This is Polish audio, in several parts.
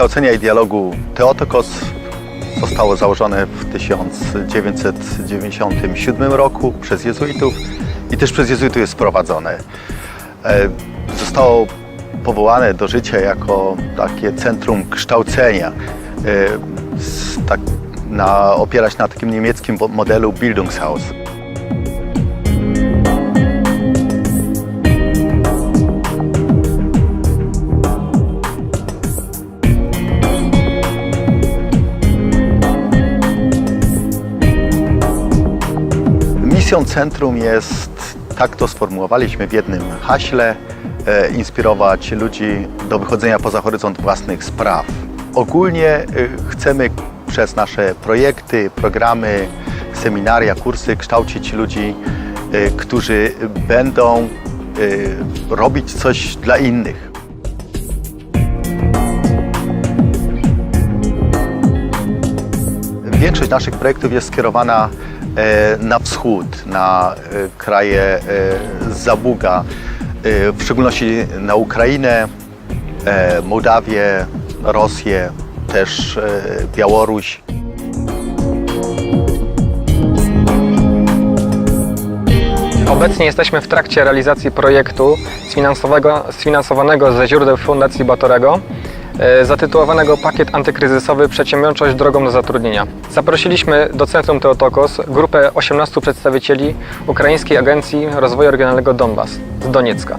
Kształcenia i Dialogu Teotokos zostało założone w 1997 roku przez jezuitów i też przez jezuitów jest prowadzone. Zostało powołane do życia jako takie centrum kształcenia, e, tak, na, opierać na takim niemieckim modelu Bildungshaus. Misją centrum jest, tak to sformułowaliśmy w jednym haśle, e, inspirować ludzi do wychodzenia poza horyzont własnych spraw. Ogólnie e, chcemy przez nasze projekty, programy, seminaria, kursy kształcić ludzi, e, którzy będą robić coś dla innych. Większość naszych projektów jest skierowana na wschód, na e, kraje e, Zabuga, e, w szczególności na Ukrainę, e, Mołdawię, Rosję, też e, Białoruś. Obecnie jesteśmy w trakcie realizacji projektu sfinansowanego ze źródeł Fundacji Batorego, e, zatytułowanego Pakiet antykryzysowy Przedsiębiorczość drogą do zatrudnienia. Zaprosiliśmy do Centrum Teotokos grupę 18 przedstawicieli Ukraińskiej Agencji Rozwoju Regionalnego Donbas z Doniecka.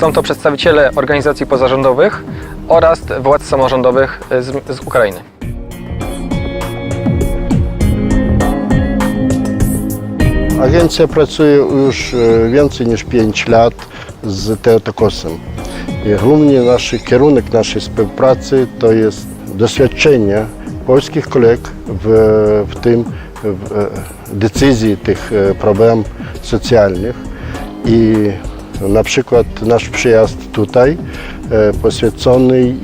Są to przedstawiciele organizacji pozarządowych oraz władz samorządowych e, z, z Ukrainy. Agencja pracuje już e, więcej niż 5 lat z Teotokosem. I głównie nasz kierunek naszej współpracy to jest doświadczenie polskich koleg w, w tym w e, decyzji tych e, problemów socjalnych i na przykład nasz przyjazd tutaj e, poświęcony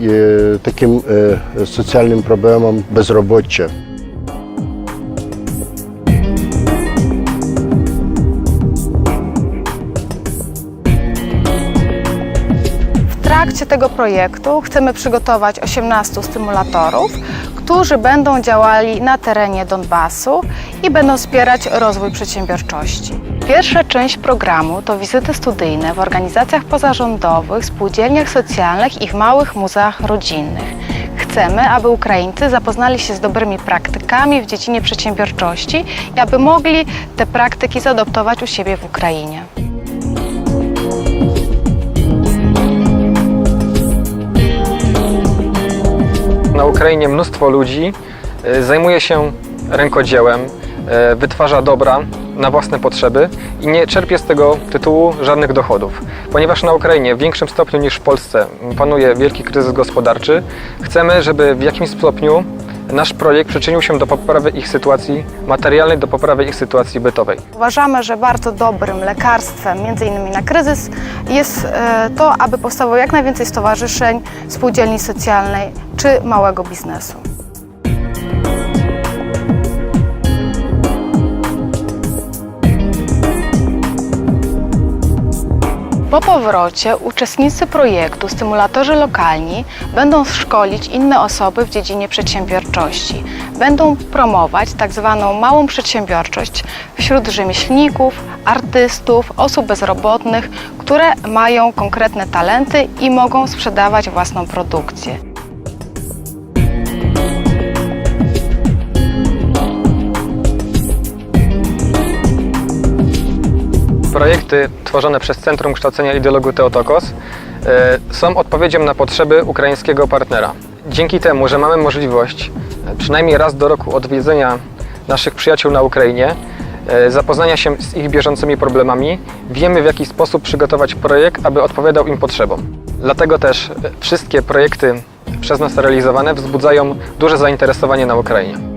trakcie tego projektu chcemy przygotować 18 stymulatorów, którzy będą działali na terenie Donbasu i będą wspierać rozwój przedsiębiorczości. Pierwsza część programu to wizyty studyjne w organizacjach pozarządowych, spółdzielniach socjalnych i w małych muzeach rodzinnych. Chcemy, aby Ukraińcy zapoznali się z dobrymi praktykami w dziedzinie przedsiębiorczości i aby mogli te praktyki zaadoptować u siebie w Ukrainie. Na Ukrainie mnóstwo ludzi e, zajmuje się rękodziełem, e, wytwarza dobra na własne potrzeby i nie czerpie z tego tytułu żadnych dochodów. Ponieważ na Ukrainie w większym stopniu niż w Polsce panuje wielki kryzys gospodarczy, chcemy, żeby w jakimś stopniu nasz projekt przyczynił się do poprawy ich sytuacji materialnej, do poprawy ich sytuacji bytowej. Uważamy, że bardzo dobrym lekarstwem, między innymi na kryzys, jest e, to, aby powstało jak najwięcej stowarzyszeń, spółdzielni socjalnej czy małego biznesu. Po powrocie uczestnicy projektu, stymulatorzy lokalni, będą szkolić inne osoby w dziedzinie przedsiębiorczości. Będą promować tak zwaną małą przedsiębiorczość wśród rzemieślników, artystów, osób bezrobotnych, które mają konkretne talenty i mogą sprzedawać własną produkcję. Projekty tworzone przez Centrum Kształcenia i Dialogu Teotokos e, są odpowiedzią na potrzeby ukraińskiego partnera. Dzięki temu, że mamy możliwość e, przynajmniej raz do roku odwiedzenia naszych przyjaciół na Ukrainie, e, zapoznania się z ich bieżącymi problemami, wiemy w jaki sposób przygotować projekt, aby odpowiadał im potrzebom. Dlatego też wszystkie projekty przez nas realizowane wzbudzają duże zainteresowanie na Ukrainie.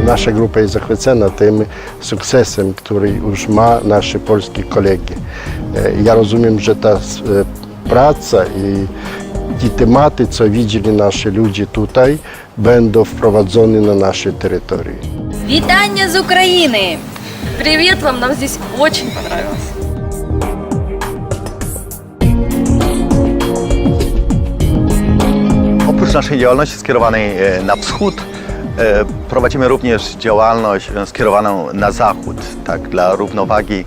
I nasza grupa jest zachwycona tym sukcesem, który już ma nasze polskie kolegi. E, Ja rozumiem, że ta e, praca i ci tematy, co widzieli nasi ludzie tutaj, będą wprowadzone na nasze terytorium. Вітання з України! Привет вам, нам здесь очень понравилось. Oprócz naszej działalności skierowanej e, na wschód, e, prowadzimy również działalność e, skierowaną na zachód, tak, dla równowagi.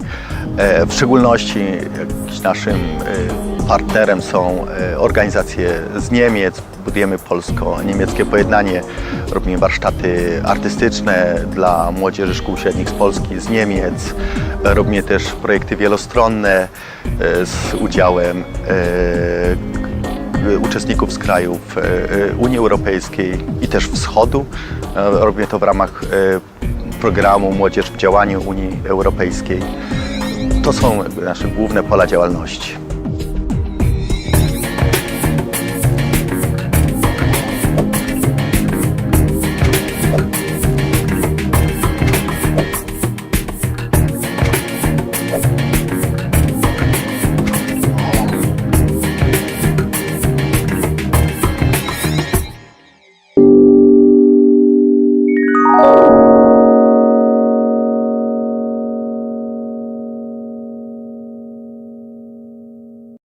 E, W szczególności naszym e, partnerem są e, organizacje z Niemiec, budujemy polsko-niemieckie pojednanie, robimy warsztaty artystyczne dla młodzieży szkół średnich z Polski, z Niemiec, E, robimy też projekty wielostronne e, z udziałem e, uczestników z krajów e, e, Unii Europejskiej i też Wschodu. E, Robimy to w ramach e, programu Młodzież w działaniu Unii Europejskiej. To są nasze główne pola działalności.